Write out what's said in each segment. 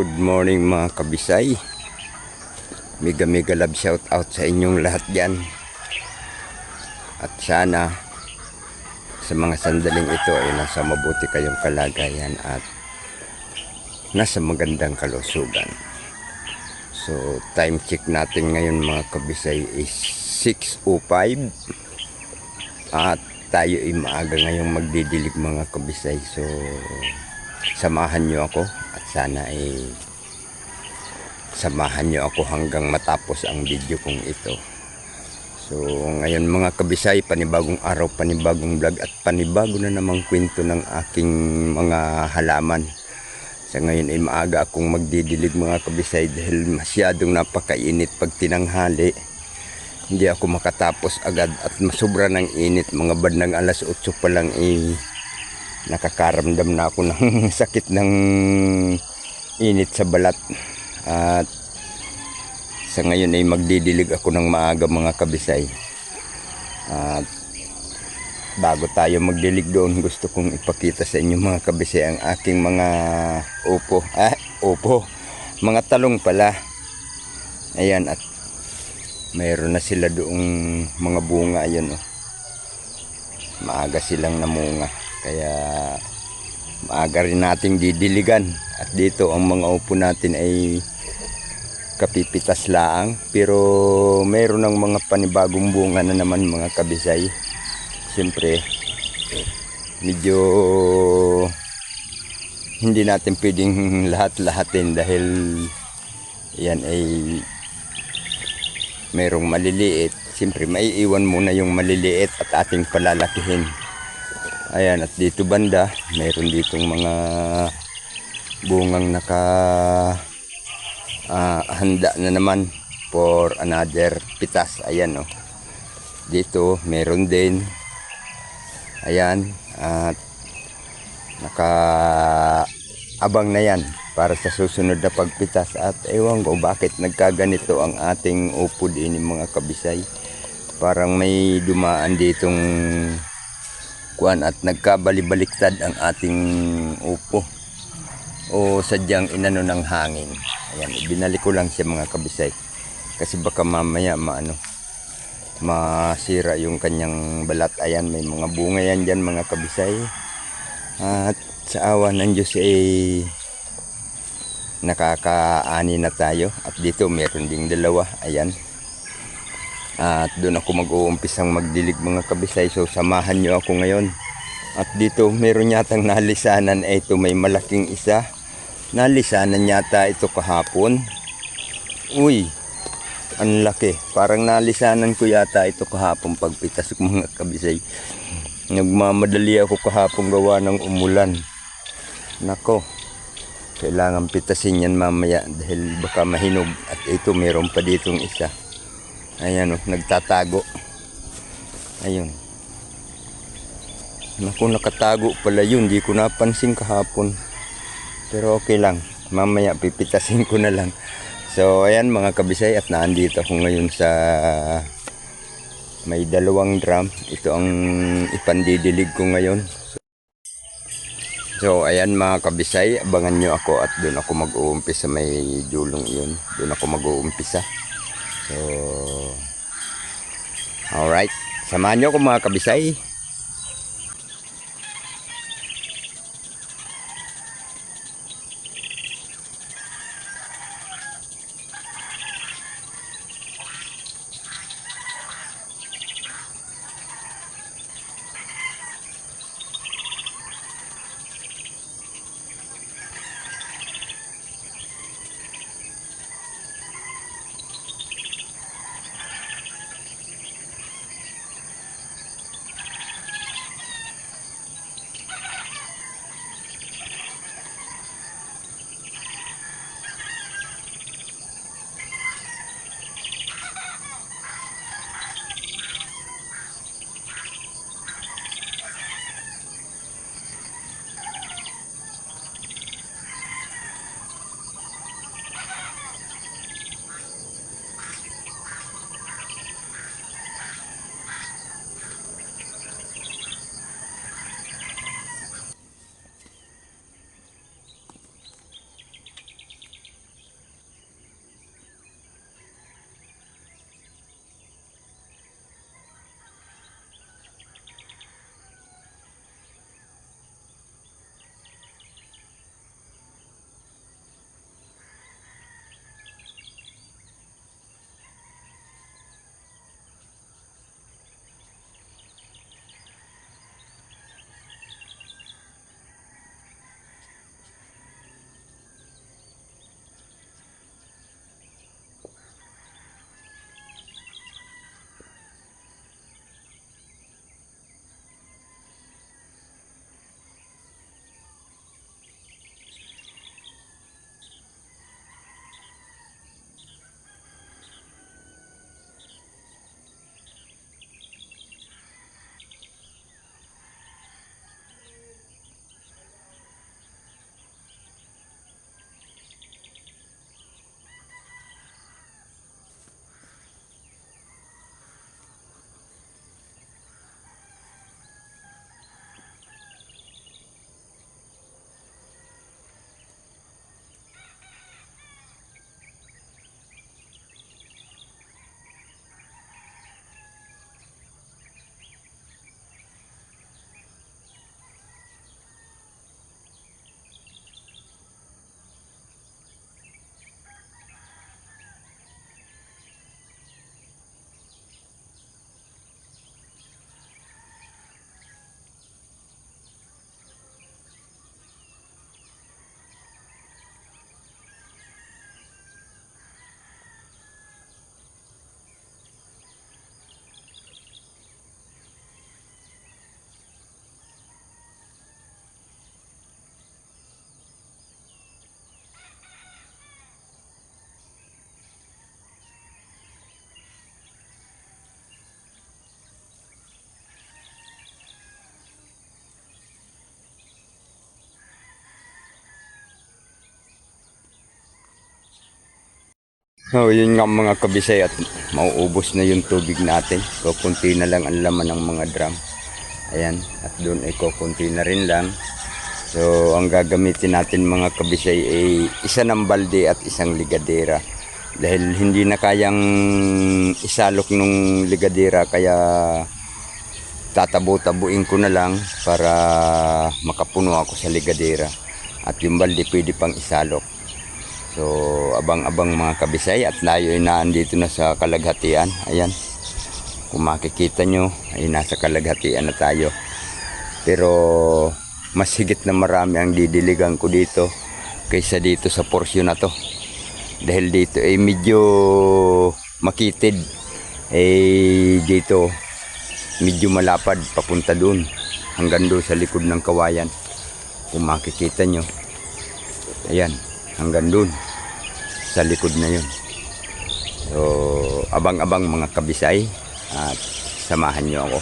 Good morning mga kabisay. Mega mega love shout out sa inyong lahat dyan. At sana sa mga sandaling ito ay nasa mabuti kayong kalagayan at nasa magandang kalusugan. So time check natin ngayon mga kabisay is 6.05 at tayo ay maaga ngayong magdidilig mga kabisay. So samahan nyo ako at sana ay samahan nyo ako hanggang matapos ang video kong ito. So ngayon mga kabisay, panibagong araw, panibagong vlog at panibago na namang kwento ng aking mga halaman. Sa ngayon ay maaga akong magdidilig mga kabisay dahil masyadong napakainit pag tinanghali. Hindi ako makatapos agad at masubra ng init. Mga bandang alas 8 pa lang eh nakakaramdam na ako ng sakit ng init sa balat. At sa ngayon ay magdidilig ako ng maaga mga kabisay. At bago tayo magdilig doon gusto kong ipakita sa inyo mga kabisay ang aking mga upo. Ah upo. Mga talong pala. Ayan at mayroon na sila doong mga bunga ayan oh. Maaga silang namunga kaya maaga rin nating didiligan. At dito ang mga upo natin ay kapipitas laang. Pero meron ng mga panibagong bunga na naman mga kabisay. Siyempre, medyo hindi natin pwedeng lahat-lahatin dahil yan ay merong maliliit. Siyempre, maiiwan muna yung maliliit at ating palalakihin. Ayan, at dito banda, mayroon ditong mga bungang naka ah, handa na naman for another pitas. Ayan, oh. Dito, meron din. Ayan, at naka abang na yan para sa susunod na pagpitas at ewan ko bakit nagkaganito ang ating upo din mga kabisay parang may dumaan ditong kuan at nagkabalibaliktad ang ating upo o sadyang inano ng hangin. Ayan ibinalik ko lang siya mga kabisay. Kasi baka mamaya maano masira yung kanyang balat. Ayan may mga bunga yan dyan mga kabisay. At sa awa ng Diyos ay nakakaani na tayo. At dito meron ding dalawa. Ayan at doon ako mag-uumpisang magdilig mga kabisay. So samahan nyo ako ngayon. At dito meron yatang nalisanan. Ito may malaking isa. Nalisanan yata ito kahapon. Uy ang laki. Parang nalisanan ko yata ito kahapon pagpitas ko mga kabisay. Nagmamadali ako kahapon gawa ng umulan. Nako kailangan pitasin yan mamaya dahil baka mahinog. At ito meron pa ditong isa Ayan oh, nagtatago. Ayun. Naku, nakatago pala yun. Di ko napansin kahapon. Pero okay lang. Mamaya pipitasin ko na lang. So, ayan mga kabisay at naandito ako ngayon sa may dalawang drum. Ito ang ipandidilig ko ngayon. So, ayan mga kabisay, abangan nyo ako at doon ako mag-uumpisa may dulong iyon. Doon ako mag-uumpisa. So, alright. Samahan nyo ako mga kabisay. Oh, yun nga mga kabisay at mauubos na yung tubig natin. Kukunti na lang ang laman ng mga drum. Ayan, at doon ay kukunti na rin lang. So, ang gagamitin natin mga kabisay ay isa ng balde at isang ligadera. Dahil hindi na kayang isalok nung ligadera kaya tatabo-tabuin ko na lang para makapuno ako sa ligadera. At yung balde pwede pang isalok. So, abang-abang mga kabisay at tayo ay naandito na sa kalaghatian. Ayan. Kung makikita nyo, ay nasa kalaghatian na tayo. Pero, mas higit na marami ang didiligan ko dito kaysa dito sa porsyon na to. Dahil dito ay medyo makitid. Eh, dito, medyo malapad papunta doon. Hanggang doon sa likod ng kawayan. Kung makikita nyo. Ayan, hanggang doon. Sa likod na yun. So, abang-abang mga kabisay. At samahan nyo ako.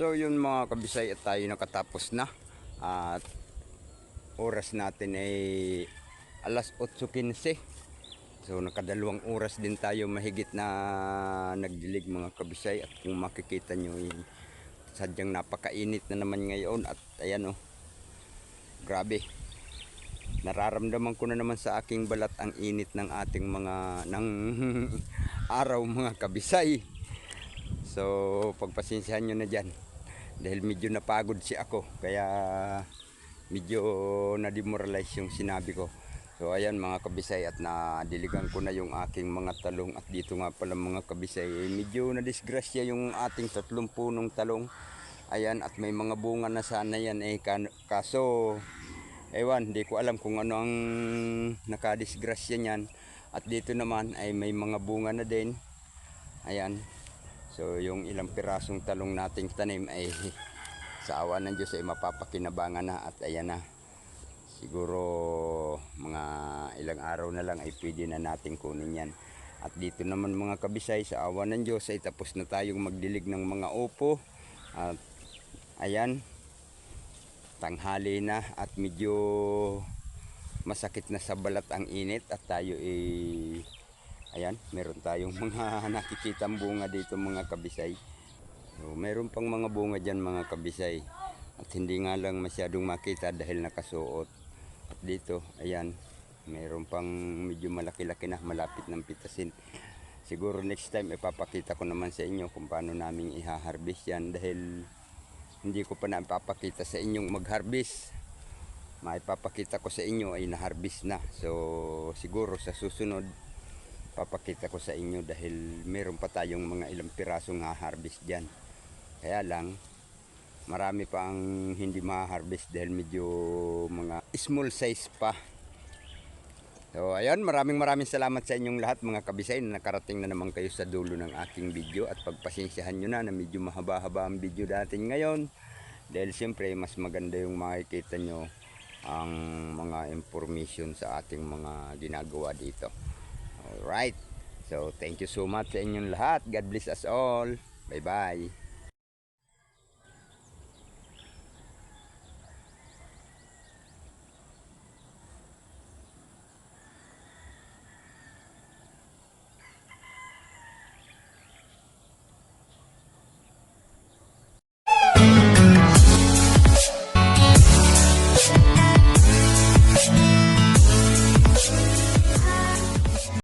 So yun mga kabisay at tayo nakatapos na. At oras natin ay alas 8.15. So nakadalawang oras din tayo mahigit na nagdilig mga kabisay. At kung makikita nyo eh, sadyang napakainit na naman ngayon. At ayan oh grabe. Nararamdaman ko na naman sa aking balat ang init ng ating mga ng araw mga kabisay. So pagpasensyahan nyo na dyan dahil medyo napagod si ako kaya medyo na-demoralize yung sinabi ko so ayan mga kabisay at nadiligan ko na yung aking mga talong at dito nga pala mga kabisay eh, medyo na-disgrasya yung ating tatlong punong talong ayan at may mga bunga na sana yan eh kaso Ewan, hindi ko alam kung ano ang nakadisgrasya niyan. At dito naman ay may mga bunga na din. Ayan. So yung ilang pirasong talong nating tanim ay sa awa ng Diyos ay mapapakinabangan na at ayan na. Siguro mga ilang araw na lang ay pwede na nating kunin yan. At dito naman mga kabisay sa awa ng Diyos ay tapos na tayong magdilig ng mga upo. At ayan, tanghali na at medyo masakit na sa balat ang init at tayo eh ayan meron tayong mga nakikitang bunga dito mga kabisay so, meron pang mga bunga dyan mga kabisay at hindi nga lang masyadong makita dahil nakasuot at dito ayan meron pang medyo malaki-laki na malapit ng pitasin siguro next time ipapakita ko naman sa inyo kung paano namin iha-harvest yan dahil hindi ko pa na ipapakita sa inyong mag-harvest. Maipapakita ko sa inyo ay na-harvest na. So siguro sa susunod papakita ko sa inyo dahil meron pa tayong mga ilang pirasong ha-harvest diyan. Kaya lang marami pa ang hindi ma-harvest dahil medyo mga small size pa. So ayun, maraming maraming salamat sa inyong lahat mga kabisay na nakarating na naman kayo sa dulo ng aking video at pagpasensyahan nyo na na medyo mahaba-haba ang video natin ngayon dahil siyempre mas maganda yung makikita nyo ang mga information sa ating mga ginagawa dito. Alright, so thank you so much sa inyong lahat. God bless us all. Bye-bye.